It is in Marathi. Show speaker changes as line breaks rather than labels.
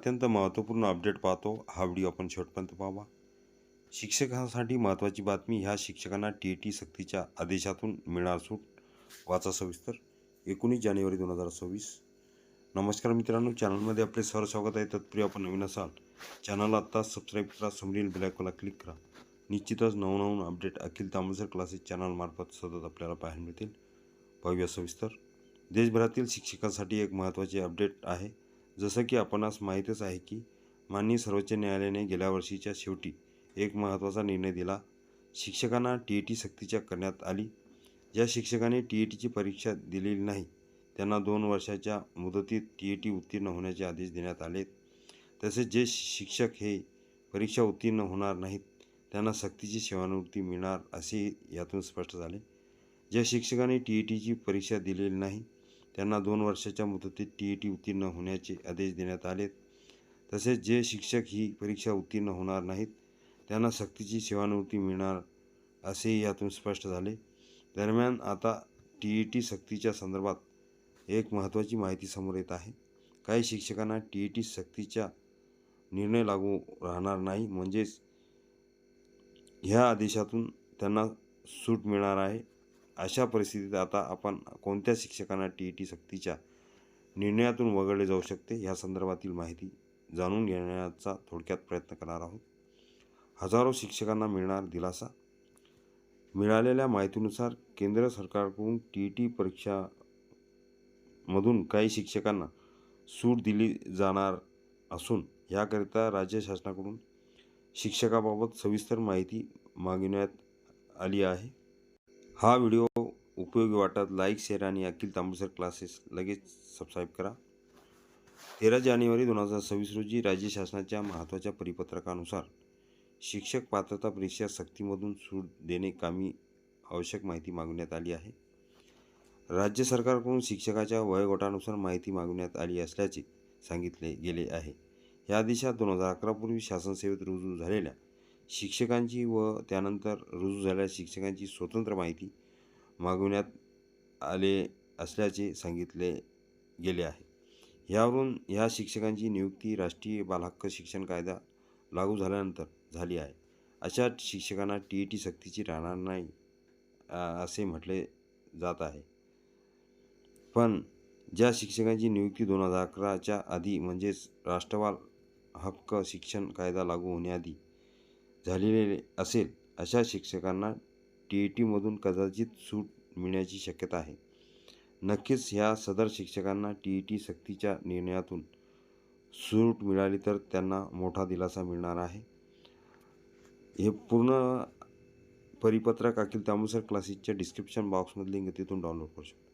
अत्यंत महत्त्वपूर्ण अपडेट पाहतो. हा व्हिडिओ आपण शेवटपर्यंत पाहावा. शिक्षकांसाठी महत्त्वाची बातमी ह्या शिक्षकांना टी ई टी सक्तीच्या आदेशातून मिळणार सूट. वाचा सविस्तर. एकोणीस जानेवारी दोन हजार सव्वीस. नमस्कार मित्रांनो चॅनलमध्ये आपले सर स्वागत आहे. तत्पूर्वी आपण नवीन असाल चॅनलला आत्ता सबस्क्राईब करा समोरील बेलायकोला क्लिक करा. निश्चितच नवनवीन अपडेट अखिल तांबसर क्लासेस चॅनलमार्फत सतत आपल्याला पाहायला मिळतील. पाहूया सविस्तर. देशभरातील शिक्षकांसाठी एक महत्त्वाचे अपडेट आहे. जसं की आपणास माहीतच आहे की माननीय सर्वोच्च न्यायालयाने गेल्या वर्षीच्या शेवटी एक महत्त्वाचा निर्णय दिला. शिक्षकांना टी ई टी सक्तीच्या करण्यात आली. ज्या शिक्षकांनी टी ई टीची परीक्षा दिलेली नाही त्यांना दोन वर्षाच्या मुदतीत टी ई टी उत्तीर्ण होण्याचे आदेश देण्यात आले तसेच जे शिक्षक हे परीक्षा उत्तीर्ण होणार नाहीत त्यांना सक्तीची सेवानिवृत्ती मिळणार असे यातून स्पष्ट झाले. ज्या शिक्षकांनी टी ई टीची परीक्षा दिलेली नाही त्यांना दोन वर्षाच्या मुदतीत टी ई टी उत्तीर्ण होण्याचे आदेश देण्यात आले. तसेच जे शिक्षक ही परीक्षा उत्तीर्ण होणार नाहीत त्यांना सक्तीची सेवानिवृत्ती मिळणार असेही यातून स्पष्ट झाले. दरम्यान आता टी ई टी सक्तीच्या संदर्भात एक महत्त्वाची माहिती समोर येत आहे. काही शिक्षकांना टी ई टी सक्तीचा निर्णय लागू राहणार नाही म्हणजेच ह्या आदेशातून त्यांना सूट मिळणार आहे. अशा परिस्थितीत आता आपण कोणत्या शिक्षकांना टी ई टी सक्तीच्या निर्णयातून वगळले जाऊ शकते ह्या संदर्भातील माहिती जाणून घेण्याचा थोडक्यात प्रयत्न करणार आहोत. हजारो शिक्षकांना मिळणार दिलासा. मिळालेल्या माहितीनुसार केंद्र सरकारकडून टी ई टी परीक्षामधून काही शिक्षकांना सूट दिली जाणार असून याकरिता राज्य शासनाकडून शिक्षकाबाबत सविस्तर माहिती मागविण्यात आली आहे. हा व्हिडिओ उपयोगी वाटत लाईक शेअर आणि अखिल तांबूसर क्लासेस लगेच सबस्क्राईब करा. तेरा जानेवारी दोन हजार सव्वीस रोजी राज्य शासनाच्या महत्त्वाच्या परिपत्रकानुसार शिक्षक पात्रता परीक्षा सक्तीमधून सूट देणे कामी आवश्यक माहिती मागवण्यात आली आहे. राज्य सरकारकडून शिक्षकाच्या वयोगटानुसार माहिती मागवण्यात आली असल्याचे सांगितले गेले आहे. या दिशा दोन हजार अकरापूर्वी शासनसेवेत रुजू झालेल्या शिक्षकांची व त्यानंतर रुजू झालेल्या शिक्षकांची स्वतंत्र माहिती मागवण्यात आले असल्याचे सांगितले गेले आहे. यावरून ह्या शिक्षकांची नियुक्ती राष्ट्रीय बालहक्क शिक्षण कायदा लागू झाल्यानंतर झाली आहे. अशा शिक्षकांना टी ई टी सक्तीची राहणार नाही असे म्हटले जात आहे. पण ज्या शिक्षकांची नियुक्ती दोन हजार अकराच्या आधी म्हणजेच राष्ट्रवाल हक्क शिक्षण कायदा लागू होण्याआधी झालेले असेल अशा शिक्षकांना टी ई टीमधून कदाचित सूट मिळण्याची शक्यता आहे. नक्कीच ह्या सदर शिक्षकांना टी ई टी सक्तीच्या निर्णयातून सूट मिळाली तर त्यांना मोठा दिलासा मिळणार आहे. हे पूर्ण परिपत्रक अखिल तामुसर क्लासेसच्या डिस्क्रिप्शन बॉक्समधली लिंक तिथून डाउनलोड करू शकतो.